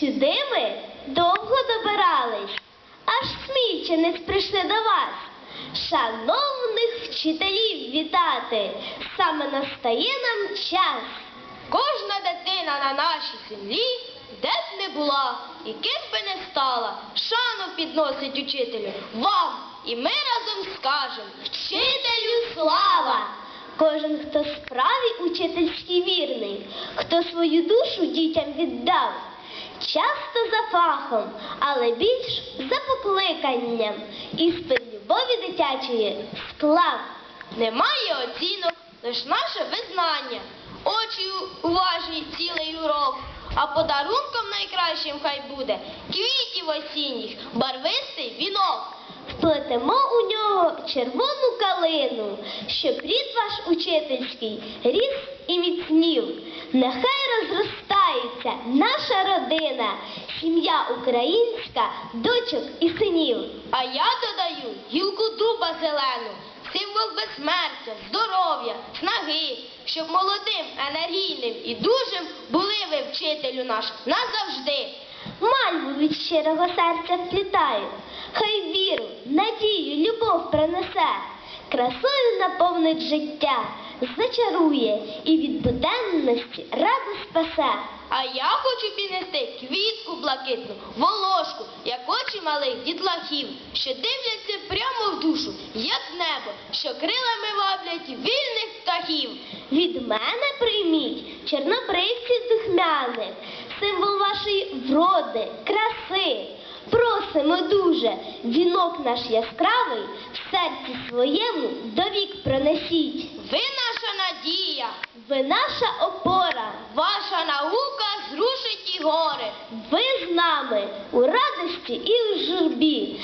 Сюди ви довго добирались, аж смільченець прийшли до вас. Шановних вчителів вітати, саме настає нам час. Кожна дитина на нашій землі, де б не була і ким би не стала, шану підносить учителю вам, і ми разом скажемо вчителю слава! Кожен, хто справі учительський вірний, хто свою душу дітям віддав, часто за фахом, але більш за покликанням, іспит любові дитячої склав. Немає оцінок, лиш наше визнання, очі уважні цілий урок, а подарунком найкращим хай буде квітів осінніх, барвистий вінок. Вплетемо у нього червону калину, щоб рід ваш учительський ріс і міцнів. Нехай розростається наша родина, сім'я українська, дочок і синів. А я додаю гілку дуба зелену, символ безсмертя, здоров'я, снаги, щоб молодим, енергійним і дужим були ви вчителю наш назавжди. Мальву від щирого серця вплітаю, хай віру, надію, любов принесе, красою наповнить життя, зачарує і від буденності раду спасе. А я хочу піднести квітку блакитну, волошку, як очі малих дітлахів, що дивляться прямо в душу, як небо, що крилами ваблять вільних птахів. Від мене прийміть чорнобривців духмяних, символ вашої вроди, краси. Просимо дуже, вінок наш яскравий в серці своєму довік пронесіть. Ви наша надія, Ви наша опора, ваша наука зрушить і гори. ви з нами у радості і у журбі.